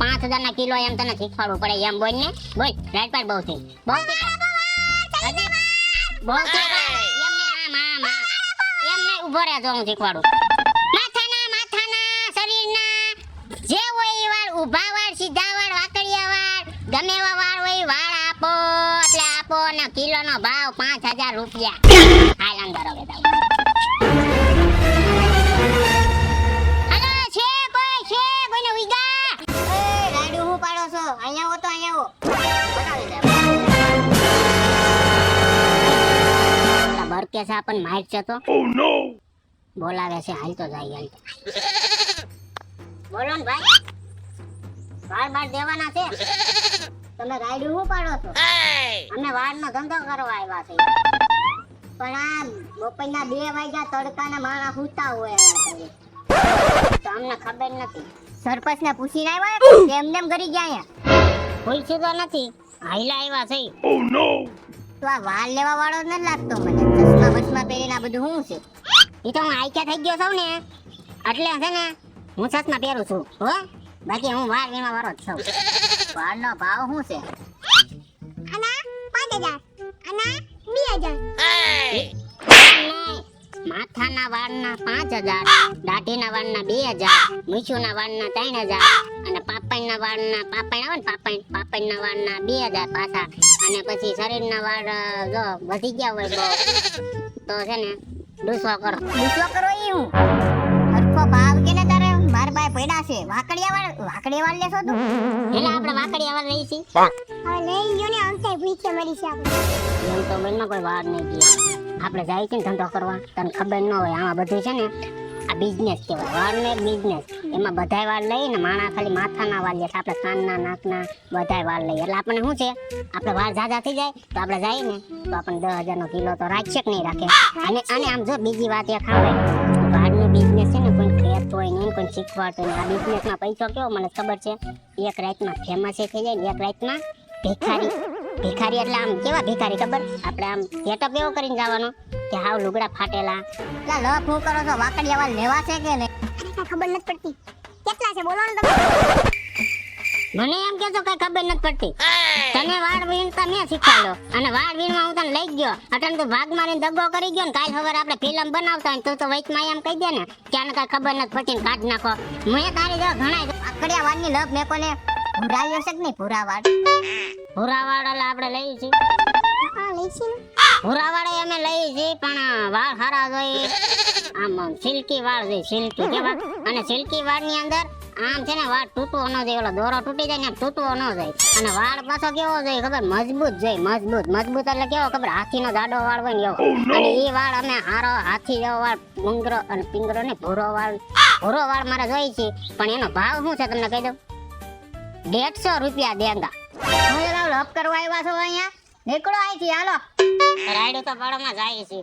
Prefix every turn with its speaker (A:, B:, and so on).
A: માથાના કિલો એમ માથાના શરીરના જે હોય એ વાર વાર સીધા વાર વાકડિયા વાર ગમે એવા હોય વાર આપો. એટલે આપો કિલોનો ભાવ પાંચ રૂપિયા રૂપિયા. હાલ છે તો oh, બોલાવે છે હાલ તો જાય હાલ બોલો ને ભાઈ. બાર બાર દેવાના છે. તમે રાઈડ હું પાડો છો? અમે વારનો ધંધો કરવા આવ્યા છે પણ આમ બપોરના બે વાગ્યા તડકાના માણા હુતા હોય તો અમને ખબર નથી. સરપંચ ને પૂછીને આવ્યા કે એમને એમ કરી ગયા અહીંયા? પૂછ્યું તો નથી. હાઈલા આવ્યા છે. તો આ વાળ લેવા વાળો નથી લાગતો મને. ચશ્મા બસમા પહેરીને આ બધું શું છે? એ તો હું આઈક્યા થઈ ગયો છું ને. એટલે છે ને હું ચશ્મા પહેરું છું હો? બાકી હું વાળ વીમા વાળો જ છું. વાળનો ભાવ શું છે? આના પાંચ હજાર. માથાના વાળના પાંચ હજાર દાઢીના વાળના બે હજાર મીઠુના વાળના ત્રણ હજાર અને પાપણના વાળના પાપણ આવે ને પાપણ પાપણના વાળના બે હજાર પાછા. અને પછી શરીરના વાળ જો વધી ગયા હોય બહુ તો છે ને ડૂસો કરો. ડૂસો કરો એ હું. હરખો ભાવ કે ને તારે? માર બાય પડ્યા છે. વાકડિયા વાળ વાકડિયા વાળ લેશો તું? એટલે આપણે વાકડિયા વાળ લઈ
B: હવે લઈ ગયો ને ભૂખે મરી છે આપણે.
A: એમ તો મનમાં કોઈ વાર નહીં ગઈ આપણે જાય છે ને ધંધો કરવા, તને ખબર ન હોય, આમાં બધું છે ને આ બિઝનેસ કહેવાય. વાળનો ને બિઝનેસ એમાં બધાય વાળ લઈએ ને માણા ખાલી માથાના વાળ લે આપણે કાનના, નાકના બધાય વાળ લઈએ. એટલે આપણને શું છે? આપણે વાળ ઝાઝા થઈ જાય, તો આપણે જઈએ ને, તો આપણને દસ હજારનો કિલો તો રાખશે કે નહીં રાખે? અને અને આમ જો બીજી વાત એ ખાવે વાળનો બિઝનેસ છે ને કોઈ ખેત હોય નહીં કોઈ શીખવાડતો હોય ને આ બિઝનેસમાં પૈસો કેવો, મને ખબર છે. એક રાતમાં ફેમસ થઈ જાય ને, એક રાતમાં ભિખારી. ભિખારી એટલે આમ કેવા ભિખારી ખબર? આપણે આમ ગેટઅપ એવો કરીને જવાનો કે હાવ લુગડા ફાટેલા. લા લપ હું કરો છો? વાકડિયા વાળ લેવા છે કે
B: ને ખબર નથી પડતી. કેટલા છે? બોલો ને તમે.
A: મને એમ કેતો કઈ ખબર નથી પડતી. તને વાળ વીણતા મેં શીખવાડ્યો. અને વાળ વીણવા હું તને લઈ ગયો. અટન તું ભાગ મારીને દગો કરી ગયો ને કાલ સવારે આપણે ફિલ્મ બનાવતા હોય ને તું તો વચમાં એમ કહી દે ને. ક્યાં કઈ ખબર નથી પડતી ને કાઢ નાખો. મેં તારી જો ઘણા આકડિયા વાળની લપ મેં કોને ભૂરાવ્યો છે કે નહીં? ભૂરા વાળ એટલે આપણે લઈએ છીએ.
B: હા લઈ છે ને.
A: ભૂરા અમે લઈએ છીએ પણ વાળ સારા જોઈએ આમ સિલ્કી વાળ જોઈએ સિલ્કી કેવા? અને સિલ્કી વાળની અંદર આમ છે ને વાળ તૂટવો ન જોઈએ. ઓલો દોરો તૂટી જાય ને તૂટવો ન જાય અને વાળ પાછો કેવો જોઈએ ખબર? મજબૂત જોઈએ મજબૂત. મજબૂત એટલે કેવો ખબર? હાથીનો જાડો વાળ હોય ને એવો. અને એ વાળ અમે હારો હાથી જેવો વાળ મુંગરો અને પિંગરો ને ભૂરો વાળ. ભૂરો વાળ મારે જોઈએ છે. પણ એનો ભાવ શું છે? તમને કહી દઉં. દેડસો રૂપિયા દેંગા. હું જરા લપ કરવા આવ્યા છો અહીંયા? નીકળો અહીંથી, હાલો. રાઈડો તો પાડોમાં જાય છે.